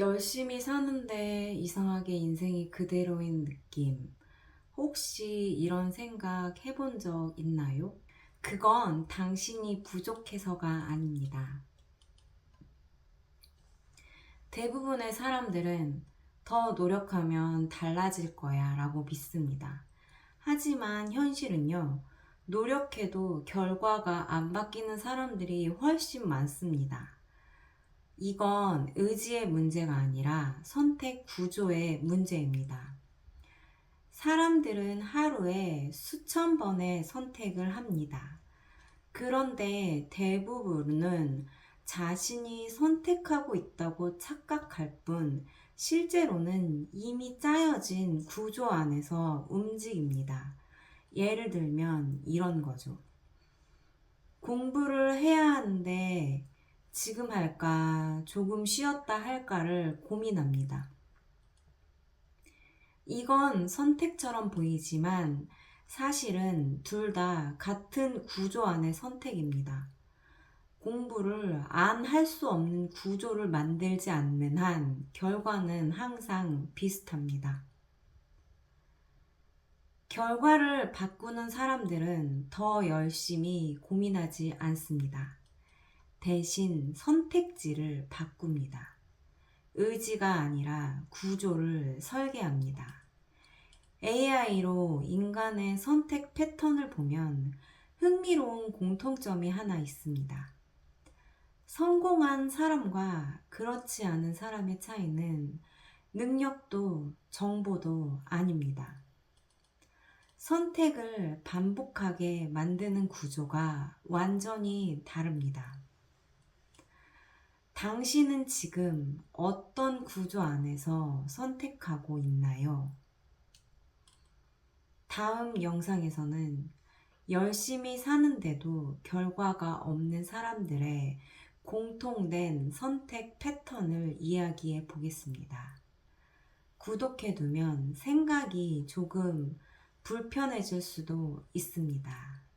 열심히 사는데 이상하게 인생이 그대로인 느낌. 혹시 이런 생각 해본 적 있나요? 그건 당신이 부족해서가 아닙니다. 대부분의 사람들은 더 노력하면 달라질 거야 라고 믿습니다. 하지만 현실은요, 노력해도 결과가 안 바뀌는 사람들이 훨씬 많습니다. 이건 의지의 문제가 아니라 선택 구조의 문제입니다. 사람들은 하루에 수천 번의 선택을 합니다. 그런데 대부분은 자신이 선택하고 있다고 착각할 뿐 실제로는 이미 짜여진 구조 안에서 움직입니다. 예를 들면 이런 거죠. 공부를 해야 하는데 지금 할까, 조금 쉬었다 할까를 고민합니다. 이건 선택처럼 보이지만 사실은 둘 다 같은 구조 안의 선택입니다. 공부를 안 할 수 없는 구조를 만들지 않는 한 결과는 항상 비슷합니다. 결과를 바꾸는 사람들은 더 열심히 고민하지 않습니다. 대신 선택지를 바꿉니다. 의지가 아니라 구조를 설계합니다. AI로 인간의 선택 패턴을 보면 흥미로운 공통점이 하나 있습니다. 성공한 사람과 그렇지 않은 사람의 차이는 능력도 정보도 아닙니다. 선택을 반복하게 만드는 구조가 완전히 다릅니다. 당신은 지금 어떤 구조 안에서 선택하고 있나요? 다음 영상에서는 열심히 사는데도 결과가 없는 사람들의 공통된 선택 패턴을 이야기해 보겠습니다. 구독해 두면 생각이 조금 불편해질 수도 있습니다.